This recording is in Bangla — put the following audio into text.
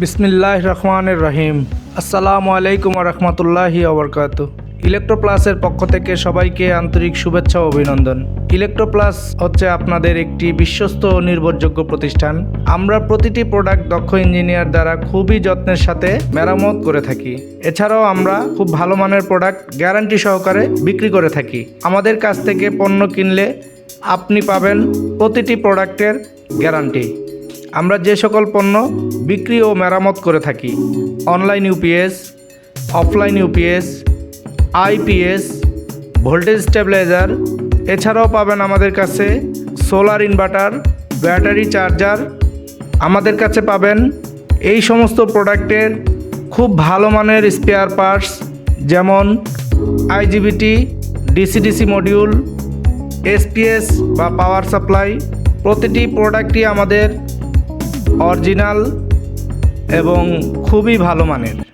বিসমিল্লাহ রহমানের রহিম। আসসালামু আলাইকুম রহমতুল্লাহি আবরকাত ইলেকট্রোপ্লাসের পক্ষ থেকে সবাইকে আন্তরিক শুভেচ্ছা ও অভিনন্দন। ইলেকট্রোপ্লাস হচ্ছে আপনাদের একটি বিশ্বস্ত ও নির্ভরযোগ্য প্রতিষ্ঠান। আমরা প্রতিটি প্রোডাক্ট দক্ষ ইঞ্জিনিয়ার দ্বারা খুবই যত্নের সাথে মেরামত করে থাকি। এছাড়াও আমরা খুব ভালো মানের প্রোডাক্ট গ্যারান্টি সহকারে বিক্রি করে থাকি। আমাদের কাছ থেকে পণ্য কিনলে আপনি পাবেন প্রতিটি প্রোডাক্টের গ্যারান্টি। আমরা যে সকল পণ্য বিক্রি ও মেরামত করে থাকি, online UPS, offline UPS, IPS, voltage stabiliser, এছাড়াও পাবেন আমাদের কাছে সোলার ইনভার্টার, ব্যাটারি চার্জার। আমাদের কাছে পাবেন এই সমস্ত প্রোডাক্টের খুব ভালো মানের স্পেয়ার পার্টস, যেমন আইজিবিটি, ডিসিডিসি মডিউল এসপিএস বা পাওয়ার সাপ্লাই প্রতিটি প্রোডাক্টই আমাদের অরিজিনাল এবং খুবই ভালো মানের।